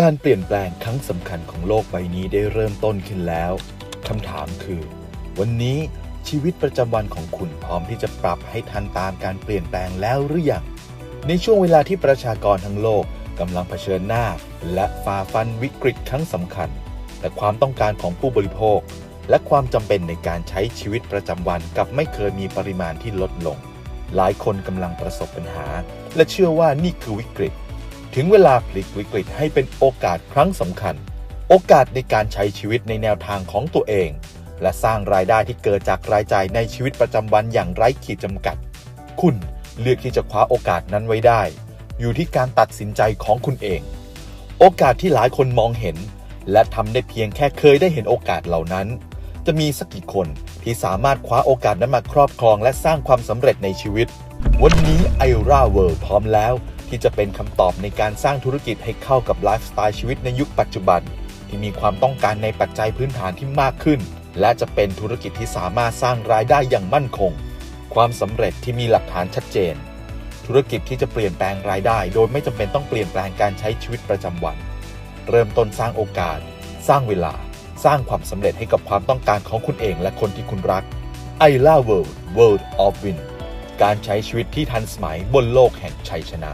การเปลี่ยนแปลงครั้งสำคัญของโลกใบนี้ได้เริ่มต้นขึ้นแล้วคำถามคือ วันนี้ชีวิตประจำวันของคุณพร้อมที่จะปรับให้ทันตามการเปลี่ยนแปลงแล้วหรือยังในช่วงเวลาที่ประชากรทั้งโลกกำลังเผชิญหน้า และฝ่าฟันวิกฤตครั้งสำคัญ แต่ความต้องการของผู้บริโภค และความจำเป็นในการใช้ชีวิตประจำวันกลับไม่เคยมีปริมาณที่ลดลง หลายคนกำลังประสบปัญหา และเชื่อว่านี่คือวิกฤต ถึงเวลาพลิกวิกฤตให้เป็นโอกาสครั้งสำคัญ โอกาสในการใช้ชีวิตในแนวทางของตัวเอง และสร้างรายได้ที่เกิดจากรายจ่ายในชีวิตประจำวันอย่างไร้ขีดจำกัด คุณเลือกที่จะคว้าโอกาสนั้นไว้ได้ อยู่ที่การตัดสินใจของคุณเอง โอกาสที่หลายคนมองเห็น และทำได้เพียงแค่เคยได้เห็นโอกาสเหล่านั้น จะมีสักกี่คนที่สามารถคว้าโอกาสนั้นมาครอบครอง และสร้างความสำเร็จในชีวิต วันนี้ไอร่าเวิร์พร้อมแล้ว ที่จะเป็นคำตอบในการสร้างธุรกิจให้เข้ากับไลฟ์สไตล์ชีวิตในยุคปัจจุบัน ที่มีความต้องการในปัจจัยพื้นฐานที่มากขึ้น และจะเป็นธุรกิจที่สามารถสร้างรายได้อย่างมั่นคง ความสำเร็จที่มีหลักฐานชัดเจน ธุรกิจที่จะเปลี่ยนแปลงรายได้ โดยไม่จำเป็นต้องเปลี่ยนแปลงการใช้ชีวิตประจำวัน เริ่มต้นสร้างโอกาส สร้างเวลา สร้างความสำเร็จให้กับความต้องการของคุณเองและคนที่คุณรัก i l a World World of Win การใช้ชีวิตที่ทันสมัยบนโลกแห่งชัยชนะ